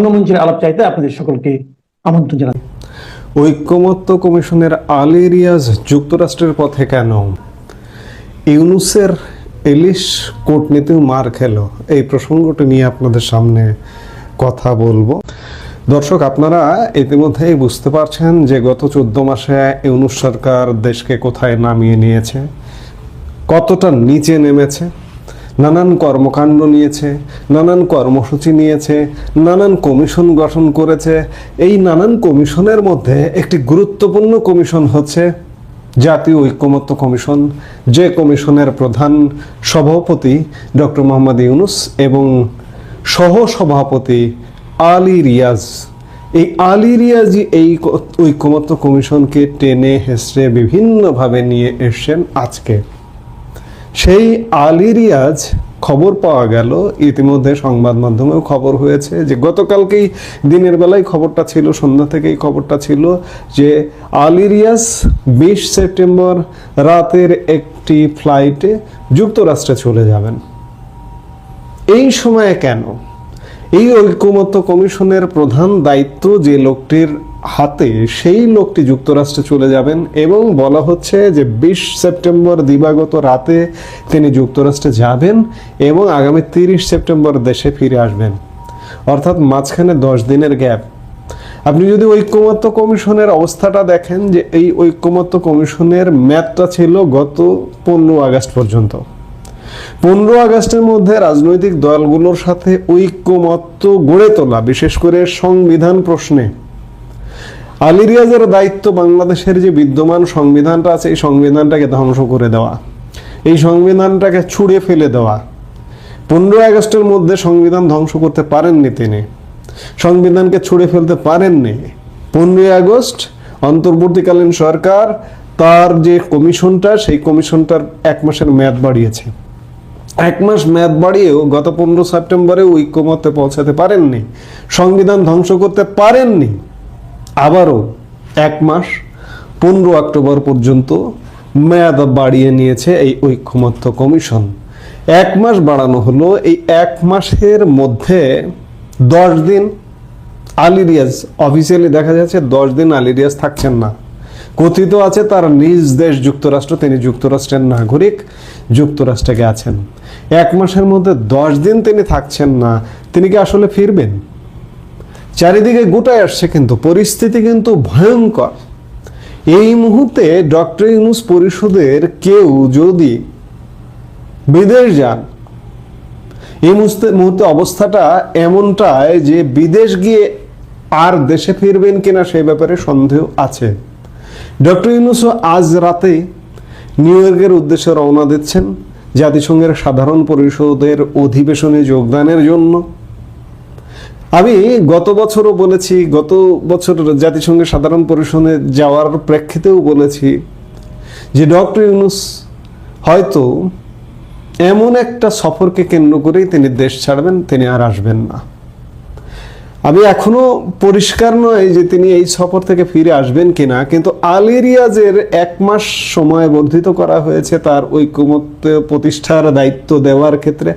রঙ্গমঞ্চের আলাপ চাইতে আপনাদের সকলকে আমন্ত্রণ জানাই। ঐক্যমত্য কমিশনের আলী রিয়াজ যুক্তরাষ্ট্রের পথে কেন? ইউনুসের ইলিশ কূটনীতি মার খেল। এই প্রসঙ্গটি নিয়ে আপনাদের সামনে কথা বলব। দর্শক, আপনারা ইতিমধ্যেই বুঝতে পারছেন যে গত চোদ্দ মাসে ইউনুস সরকার দেশকে কোথায় নামিয়ে নিয়েছে, কতটা নিচে নেমেছে নানান কর্মকাণ্ড নিয়েছে, নানান কর্মসূচি নিয়েছে, নানান কমিশন গঠন করেছে। এই নানান কমিশনের মধ্যে একটি গুরুত্বপূর্ণ কমিশন হচ্ছে জাতীয় ঐক্যমত্য কমিশন। যে কমিশনের প্রধান সভাপতি ডক্টর মোহাম্মদ ইউনুস এবং সহ সভাপতি আলী রিয়াজ। এই আলী রিয়াজি এই ঐক্যমত্য কমিশনকে টেনে হেসড়ে বিভিন্নভাবে নিয়ে এসছেন আজকে। সেই আলী রিয়াজ খবর পাওয়া গেল। ইতিমধ্যে সংবাদ মাধ্যমেও খবর হয়েছে যে, গতকালকেই দিনের বেলায় খবরটা ছিল, সন্ধ্যা থেকেই খবরটা ছিল যে, আলী রিয়াজ বিশ সেপ্টেম্বর রাতের একটি ফ্লাইটে যুক্তরাষ্ট্রে চলে যাবেন। এই সময়ে কেন? এই ঐক্যমত্য কমিশনের প্রধান দায়িত্ব যে লোকটির হাতে সেই লোকটি যুক্তরাষ্ট্রে চলে যাবেন এবং বলা হচ্ছে যে বিশ সেপ্টেম্বর দিবাগত রাতে তিনি যুক্তরাষ্ট্রে যাবেন এবং আগামী তিরিশ সেপ্টেম্বর দেশে ফিরে আসবেন। অর্থাৎ মাঝখানে দশ দিনের গ্যাপ। আপনি যদি ঐক্যমত্য কমিশনের অবস্থাটা দেখেন যে এই ঐক্যমত্য কমিশনের ম্যাথটা ছিল গত পনেরো আগস্ট পর্যন্ত। পনেরো আগস্টের মধ্যে রাজনৈতিক দলগুলোর সাথে ঐক্যমত্য গড়ে তোলা, বিশেষ করে সংবিধান প্রশ্নে আলী রিয়াজের দায়িত্ব বাংলাদেশের যে বিদ্যমান সংবিধানটা আছে, এই সংবিধানটাকে ধ্বংস করে দেওয়া। এই সংবিধানটাকে ছুঁড়ে ফেলে দেওয়া। পনেরো আগস্টের মধ্যে সংবিধান ধ্বংস করতে পারেননি তিনি। সংবিধানকে ছুঁড়ে ফেলতে পারেননি। পনেরোই আগস্ট অন্তর্বর্তীকালীন সরকার তার যে কমিশনটা, সেই কমিশনটার এক মাসের মেয়াদ বাড়িয়েছে। এক মাস মেয়াদ বাড়িয়েও গত পনেরো সেপ্টেম্বরে ঐক্যমতে পৌঁছাতে পারেননি। সংবিধান ধ্বংস করতে পারেননি। আবারও এক মাস, পনেরো অক্টোবর পর্যন্ত মেয়াদ বাড়িয়ে নিয়েছে এই ঐক্যমত্য কমিশন। এক মাস বাড়ানো হলো, এই এক মাসের মধ্যে দশ দিন আলী রিয়াজ অফিসিয়ালি দেখা যাচ্ছে দশ দিন আলী রিয়াজ থাকছেন না। কথিত আছে তার নিজ দেশ যুক্তরাষ্ট্র, তিনি যুক্তরাষ্ট্রের নাগরিক, যুক্তরাষ্ট্রে গেছেন। এক মাসের মধ্যে দশ দিন তিনি থাকছেন না, তিনি কি আসলে ফিরবেন? চারিদিকে গোটায় আসছে কিন্তু, পরিস্থিতি কিন্তু ভয়ঙ্কর। এই মুহূর্তে ডক্টর ইউনুস পরিষদের কেউ যদি বিদেশ যান, এই মুহূর্তে অবস্থাটা এমনটায় যে বিদেশ গিয়ে আর দেশে ফিরবেন কিনা সেই ব্যাপারে সন্দেহ আছে। ডক্টর ইউনুসও আজ রাতে নিউ ইয়র্কের উদ্দেশ্যে রওনা দিচ্ছেন জাতিসংঘের সাধারণ পরিষদের অধিবেশনে যোগদানের জন্য। আমি গত বছরও বলেছি, গত বছর জাতিসংঘের সাধারণ পরিষদে যাওয়ার প্রেক্ষিতেও বলেছি যে ডক্টর ইউনুস হয়তো এমন একটা সফরকে কেন্দ্র করেই তিনি দেশ ছাড়বেন, তিনি আর আসবেন না। আমি এখনও পরিষ্কার নয় যে তিনি এই সফর থেকে ফিরে আসবেন কিনা, কিন্তু আলী রিয়াজের এক মাস সময় বর্ধিত করা হয়েছে তার ঐক্যমত্য প্রতিষ্ঠার দায়িত্ব দেওয়ার ক্ষেত্রে।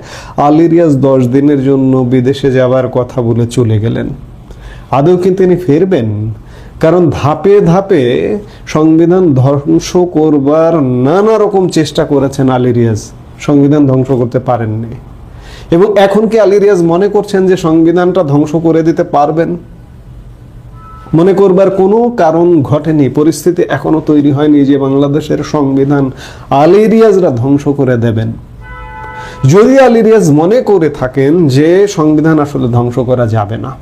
আলী রিয়াজ দশ দিনের জন্য বিদেশে যাওয়ার কথা বলে চলে গেলেন। আদৌ কি তিনি ফিরবেন? কারণ ধাপে ধাপে সংবিধান ধ্বংস করবার নানা রকম চেষ্টা করেছেন আলী রিয়াজ সংবিধান ধ্বংস করতে পারেননি। এবং এখন কি আলী রিয়াজ মনে করছেন যে সংবিধানটা ধ্বংস করে দিতে পারবেন? মনে করবার কোনো কারণ ঘটেনি, পরিস্থিতি এখনও তৈরি হয়নি যে বাংলাদেশের সংবিধান আলী রিয়াজরা ধ্বংস করে দেবেন। যদি আলী রিয়াজ মনে করে থাকেন যে সংবিধান আসলে ধ্বংস করা যাবে না।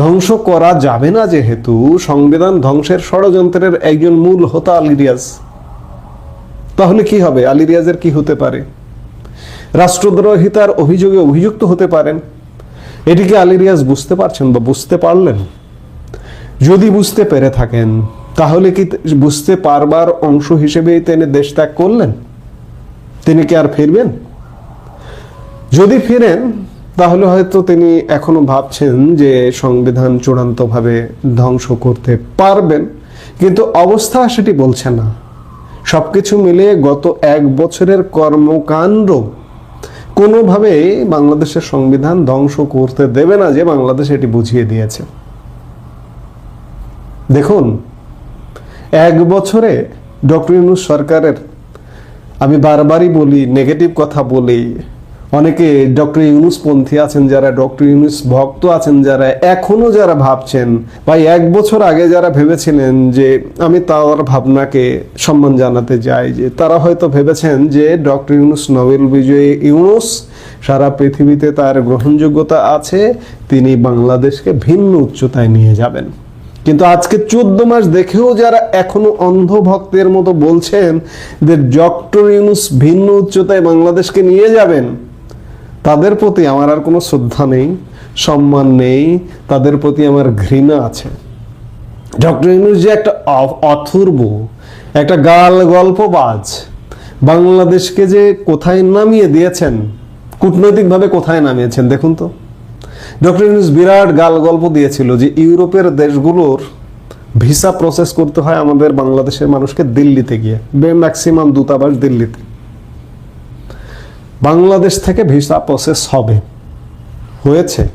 ধ্বংস করা যাবে না যেহেতু সংবিধান ধ্বংসের ষড়যন্ত্রের একজন মূল হোতা আলী রিয়াজ তাহলে কি হবে? আলী রিয়াজের কি হতে পারে? রাষ্ট্রদ্রোহিতার অভিযোগে অভিযুক্ত হতে পারেন। এটিকে আলী রিয়াজ বুঝতে পারছেন বা বুঝতে পারলেন? যদি বুঝতে পেরে থাকেন, তাহলে কি বুঝতে পারবার অংশ হিসেবেই তিনি দেশ ত্যাগ করলেন? তিনি কি আর ফিরবেন? যদি ফিরেন, তাহলে হয়তো তিনি এখনও ভাবছেন যে সংবিধান চূড়ান্তভাবে ধ্বংস করতে পারবেন। কিন্তু অবস্থা সেটি বলছে না। সবকিছু মিলে গত এক বছরের কর্মকাণ্ড কোনোভাবেই বাংলাদেশের সংবিধান ধ্বংস করতে দেবে না যে বাংলাদেশ এটি বুঝিয়ে দিয়েছে। দেখুন, এক বছরে ডক্টর ইউনুস সরকারের, আমি বারবারই বলি নেগেটিভ কথা বলি অনেকে ডক্টর ইউনুস পন্থী আছেন, যারা ডক্টর ইউনুস ভক্ত আছেন, যারা এখনও যারা ভাবছেন বা এক বছর আগে যারা ভেবেছিলেন যে আমি তার ভাবনাকে সম্মান জানাতে যাই, যে তারা হয়তো ভেবেছেন যে ডক্টর ইউনুস নোবেল বিজয়ী ইউনুস, সারা পৃথিবীতে তার গ্রহণযোগ্যতা আছে, তিনি বাংলাদেশকে ভিন্ন উচ্চতায় নিয়ে যাবেন। কিন্তু আজকে চোদ্দ মাস দেখেও যারা এখনও অন্ধ ভক্তের মতো বলছেন যে ডক্টর ইউনুস ভিন্ন উচ্চতায় বাংলাদেশকে নিয়ে যাবেন তাদের প্রতি আমার আর কোনো শ্রদ্ধা নেই, সম্মান নেই, তাদের প্রতি আমার ঘৃণা আছে। ডক্টর ইউনুস যে একটা অথর্ব, একটা গাল গল্পবাজ, বাংলাদেশকে যে কোথায় নামিয়ে দিয়েছেন, কূটনৈতিকভাবে কোথায় নামিয়েছেন, দেখুন তো। ডক্টর ইউনুস বিরাট গাল গল্প দিয়েছিল যে ইউরোপের দেশগুলোর ভিসা প্রসেস করতে হয় আমাদের বাংলাদেশের মানুষকে দিল্লিতে গিয়ে ম্যাক্সিমাম দূতাবাস দিল্লিতে। বাংলাদেশ থেকে ভিসা প্রসেস হবে। হয়েছে।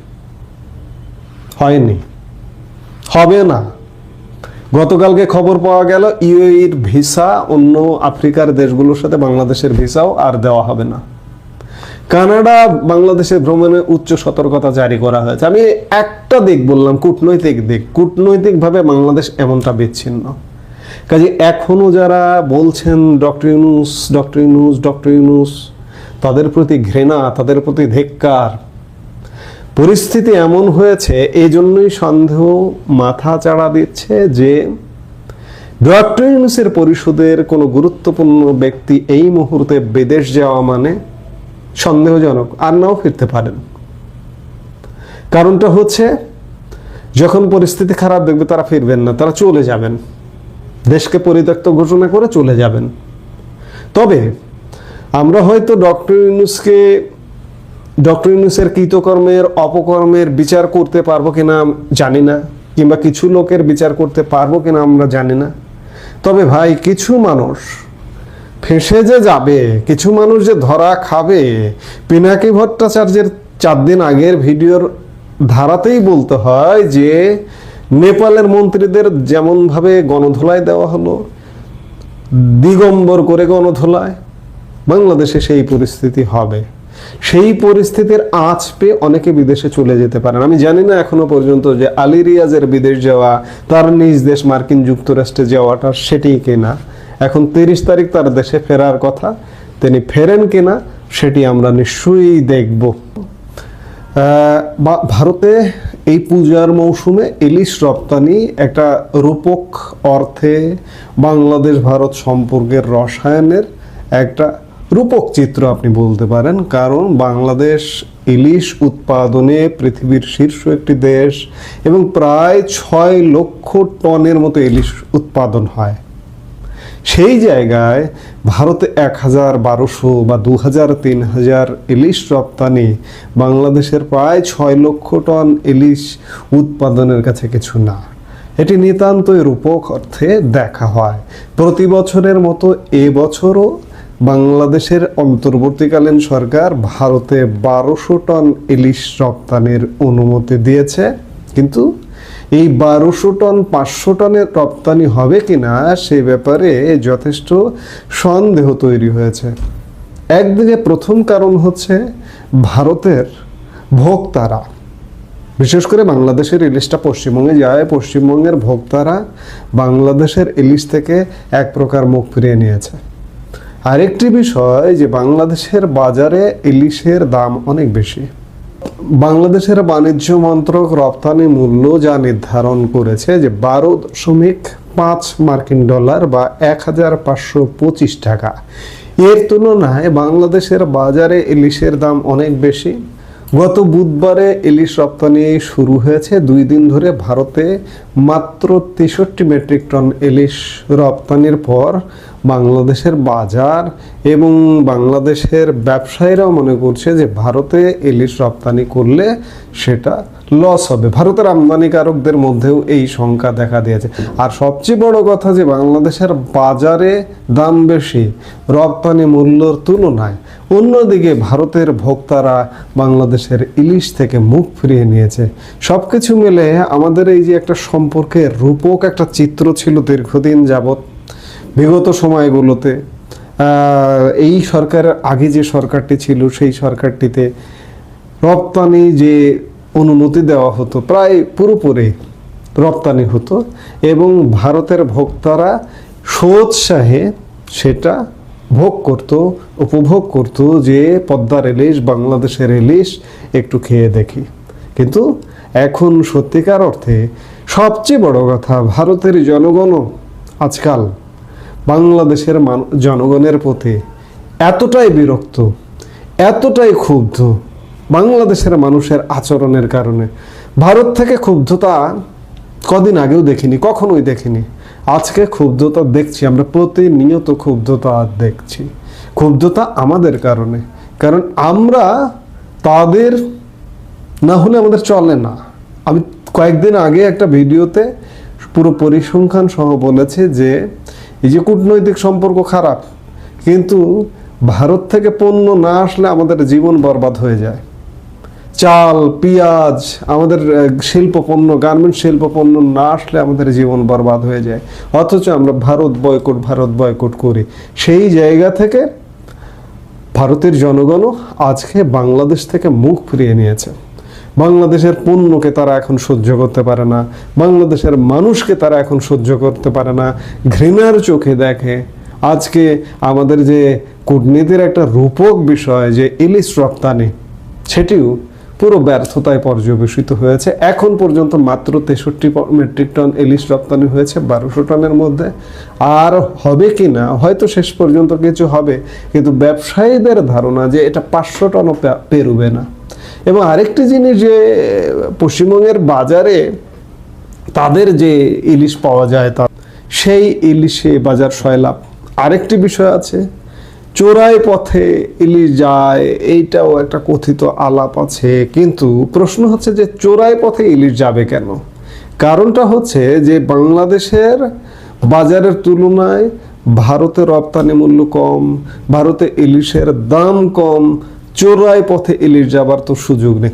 হয়নি। হবে না। গতকালকে খবর পাওয়া গেল, ইউএইর ভিসা অন্য আফ্রিকার দেশগুলোর সাথে বাংলাদেশের ভিসাও আর দেওয়া হবে না। কানাডা বাংলাদেশের ভ্রমণে উচ্চ সতর্কতা জারি করা হয়েছে। আমি একটা দিক বললাম, কূটনৈতিক দিক। কূটনৈতিকভাবে বাংলাদেশ এমনটা বিচ্ছিন্ন। কাজে এখনও যারা বলছেন, doctor Yunus doctor Yunus doctor Yunus তাদের প্রতি ঘৃণা, তাদের প্রতি ধিক্কার। পরিস্থিতি এমন হয়েছে এই জন্যই সন্দেহ মাথা চাড়া দিচ্ছে যে ডক্টর পরিষদের কোনো গুরুত্বপূর্ণ ব্যক্তি এই মুহূর্তে বিদেশ যাওয়া মানে সন্দেহজনক, আর নাও ফিরতে পারেন। কারণটা হচ্ছে, যখন পরিস্থিতি খারাপ দেখবে তারা ফিরবেন না, তারা চলে যাবেন। দেশকে পরিত্যক্ত ঘোষণা করে চলে যাবেন। তবে আমরা হয়তো ডক্টর ইউনুসকে, ডক্টর ইউনুসের কৃতকর্মের, অপকর্মের বিচার করতে পারব কিনা জানি না, কিংবা কিছু লোকের বিচার করতে পারব কিনা আমরা জানি না। তবে ভাই, কিছু মানুষ ফেসে যে যাবে, কিছু মানুষ যে ধরা খাবে, পিনাকি ভট্টাচার্যের চার দিন আগের ভিডিওর ধারাতেই বলতে হয় যে, নেপালের মন্ত্রীদের যেমনভাবে গণধোলায় দেওয়া হলো, দিগম্বর করে গণধোলায় বাংলাদেশে সেই পরিস্থিতি হবে। সেই পরিস্থিতির আঁচ পেয়ে অনেকে বিদেশে চলে যেতে পারেন। আমি জানি না এখনও পর্যন্ত যে আলী রিয়াজের বিদেশ যাওয়া, তার নিজ দেশ মার্কিন যুক্তরাষ্ট্রে যাওয়াটা সেটি কিনা। এখন তিরিশ তারিখ তার দেশে ফেরার কথা। তিনি ফেরেন কিনা সেটি আমরা নিশ্চয়ই দেখব। ভারতে এই পূজার মৌসুমে ইলিশ রপ্তানি একটা রূপক অর্থে বাংলাদেশ ভারত সম্পর্কের রসায়নের একটা রূপক চিত্র আপনি বলতে পারেন, কারণ বাংলাদেশ ইলিশ উৎপাদনে পৃথিবীর শীর্ষ একটি দেশ এবং প্রায় ছয় লক্ষ টনের মতো ইলিশ উৎপাদন হয়। সেই জায়গায় ভারতে এক হাজার বারোশো বা দু হাজার, তিন হাজার ইলিশ রপ্তানি, বাংলাদেশের প্রায় ছয় লক্ষ টন ইলিশ উৎপাদনের কাছে কিছু না। এটি নিতান্তই রূপক অর্থে দেখা হয়। প্রতি বছরের মতো এবছরও বাংলাদেশের অন্তর্বর্তীকালীন সরকার ভারতে বারোশো টন ইলিশ রপ্তানির অনুমতি দিয়েছে, কিন্তু এই বারোশো টন, পাঁচশো টনের রপ্তানি হবে কিনা সে ব্যাপারে যথেষ্ট সন্দেহ তৈরি হয়েছে। একদিকে প্রথম কারণ হচ্ছে ভারতের ভোক্তারা। বিশেষ করে বাংলাদেশের ইলিশটা পশ্চিমবঙ্গে যায়, পশ্চিমবঙ্গের ভোক্তারা বাংলাদেশের ইলিশ থেকে এক প্রকার মুখ ফিরিয়ে নিয়েছে। আরেকটি বিষয় যে বাংলাদেশের বাজারে ইলিশের দাম অনেক বেশি। বাংলাদেশের বাণিজ্য মন্ত্রক রপ্তানি মূল্য যা নির্ধারণ করেছে যে বারো দশমিক পাঁচ মার্কিন ডলার বা এক হাজার পাঁচশো পঁচিশ টাকা। এর তুলনায় বাংলাদেশের বাজারে ইলিশের দাম অনেক বেশি। গত বুধবারে ইলিশ রপ্তানি শুরু হয়েছে। দুই দিন ধরে ভারতে মাত্র তেষট্টি মেট্রিক টন ইলিশ রপ্তানির পর বাংলাদেশের বাজার এবং বাংলাদেশের ব্যবসায়ীরাও মনে করছে যে ভারতে ইলিশ রপ্তানি করলে সেটা লস হবে। ভারতের আমদানিকারকদের মধ্যেও এই শঙ্কা দেখা দিয়েছে। আর সবচেয়ে বড় কথা যে বাংলাদেশের বাজারে দাম বেশি, রপ্তানি মূল্যর তুলনায়। অন্যদিকে ভারতের ভোক্তারা বাংলাদেশের ইলিশ থেকে মুখ ফিরিয়ে নিয়েছে। সবকিছু মিলে আমাদের এই যে একটা সম্পর্কের রূপক একটা চিত্র ছিল দীর্ঘদিন যাবৎ বিগত সময়গুলোতে এই সরকারের আগে যে সরকারটি ছিল, সেই সরকারটিতে রপ্তানি যে অনুমতি দেওয়া হতো, প্রায় পুরোপুরি রপ্তানি হতো এবং ভারতের ভোক্তারা সোৎসাহে সেটা ভোগ করত, উপভোগ করত যে পদ্মার ইলিশ বাংলাদেশের ইলিশ একটু খেয়ে দেখি। কিন্তু এখন সত্যিকার অর্থে সবচেয়ে বড় কথা, ভারতের জনগণও আজকাল বাংলাদেশের জনগণের প্রতি এতটাই বিরক্ত, এতটাই ক্ষুব্ধ বাংলাদেশের মানুষের আচরণের কারণে। ভারত থেকে ক্ষুব্ধতা কদিন আগেও দেখিনি, কখনোই দেখিনি। আজকে ক্ষুব্ধতা দেখছি, আমরা প্রতিনিয়ত ক্ষুব্ধতা দেখছি। ক্ষুব্ধতা আমাদের কারণে, কারণ আমরা তাদের না হলে আমাদের চলে না। আমি কয়েকদিন আগে একটা ভিডিওতে পুরো পরিসংখ্যান সহ বলেছে যে এই যে কূটনৈতিক সম্পর্ক খারাপ, কিন্তু ভারত থেকে পণ্য না আসলে আমাদের জীবন বরবাদ হয়ে যায়। চাল, পেঁয়াজ, আমাদের শিল্প পণ্য গার্মেন্ট শিল্প পণ্য না আসলে আমাদের জীবন বরবাদ হয়ে যায়। অথচ আমরা ভারত বয়কট ভারত বয়কট করি। সেই জায়গা থেকে ভারতের জনগণও আজকে বাংলাদেশ থেকে মুখ ফিরিয়ে নিয়েছে। বাংলাদেশের পণ্যকে তারা এখন সহ্য করতে পারে না, বাংলাদেশের মানুষকে তারা এখন সহ্য করতে পারে না। ঘৃণার চোখে দেখে আজকে আমাদের যে কূটনীতির একটা রূপক বিষয় যে ইলিশ রপ্তানি, সেটিও পুরো ব্যর্থতায় পর্যবেসিত হয়েছে। এখন পর্যন্ত মাত্র তেষট্টি মেট্রিক টন ইলিশ রপ্তানি হয়েছে বারোশো টনের মধ্যে। আর হবে কি না, হয়তো শেষ পর্যন্ত কিছু হবে, কিন্তু ব্যবসায়ীদের ধারণা যে এটা পাঁচশো টনও পেরোবে না। এবং আরেকটি জিনিস যে, পশ্চিমবঙ্গের বাজারে তাদের যে ইলিশ পাওয়া যায়, তা সেই ইলিশে বাজার সয়লাভ আরেকটি বিষয় আছে, চোরাই পথে ইলিশ যায়, এইটাও একটা কথিত আলাপ আছে, কিন্তু প্রশ্ন হচ্ছে যে, চোরাই পথে ইলিশ যাবে কেন? কারণটা হচ্ছে যে, বাংলাদেশের বাজারের তুলনায় ভারতে রপ্তানি মূল্য কম, ভারতে ইলিশের দাম কম চোরাই পথে ইলিশ যাবার তো সুযোগ নেই।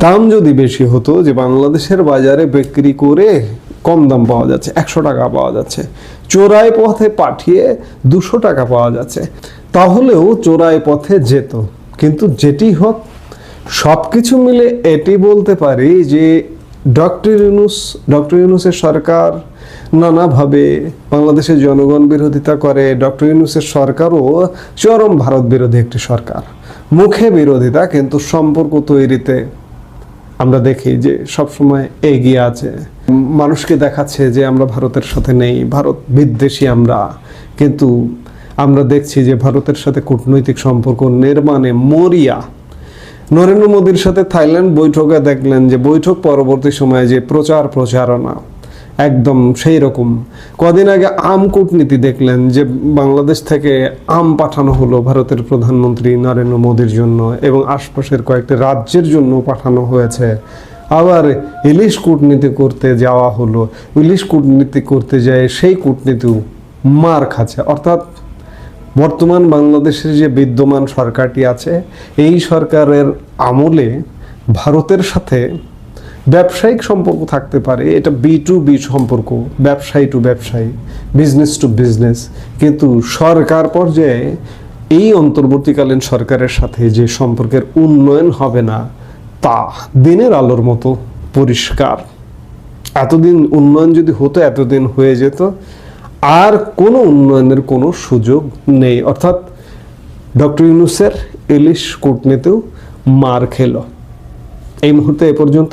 দাম যদি বেশি হতো যে বাংলাদেশের বাজারে বিক্রি করে কম দাম পাওয়া যাচ্ছে, একশো টাকা পাওয়া যাচ্ছে। চোরাই পথে পাঠিয়ে দুশো টাকা পাওয়া যাচ্ছে। তাহলেও চোরাই পথে যেত। কিন্তু যেটি হোক সব কিছু মিলে এটি বলতে পারি যে ডক্টর ইউনুস, ডক্টর ইউনুসের সরকার নানাভাবে বাংলাদেশের জনগণ বিরোধিতা করে। ডক্টর ইউনুসের সরকারও চরম ভারত বিরোধী একটি সরকার। মুখে বিরোধিতা, কিন্তু সম্পর্ক তৈরিতে আমরা দেখি যে সবসময় এগিয়ে আছে। মানুষকে দেখাচ্ছে যে আমরা ভারতের সাথে নেই, ভারত বিদ্বেষী আমরা, কিন্তু আমরা দেখছি যে ভারতের সাথে কূটনৈতিক সম্পর্ক নির্মাণে মরিয়া। নরেন্দ্র মোদীর সাথে থাইল্যান্ড বৈঠকে দেখলেন যে বৈঠক পরবর্তী সময়ে যে প্রচার প্রচারণা একদম সেই রকম। কদিন আগে আম কূটনীতি দেখলেন যে বাংলাদেশ থেকে আম পাঠানো হলো ভারতের প্রধানমন্ত্রী নরেন্দ্র মোদীর জন্য এবং আশপাশের কয়েকটি রাজ্যের জন্য পাঠানো হয়েছে। আবার ইলিশ কূটনীতি করতে যাওয়া হলো। ইলিশ কূটনীতি করতে যায় সেই কূটনীতিও মার খাচ্ছে। অর্থাৎ বর্তমান বাংলাদেশের যে বিদ্যমান সরকারটি আছে, এই সরকারের আমলে ভারতের সাথে ব্যবসায়িক সম্পর্ক থাকতে পারে, এটা বি টু বি সম্পর্ক, ব্যবসায়ী টু ব্যবসায়ী বিজনেস টু বিজনেস কিন্তু সরকার পর্যায়ে এই অন্তর্বর্তীকালীন সরকারের সাথে যে সম্পর্কের উন্নয়ন হবে না, তা দিনের আলোর মতো পরিষ্কার। এতদিন উন্নয়ন যদি হতো, এতদিন হয়ে যেত, আর কোনো উন্নয়নের কোনো সুযোগ নেই। অর্থাৎ ডক্টর ইউনুসের ইলিশ কূটনীতিও মার খেল। এই মুহূর্তে এ পর্যন্ত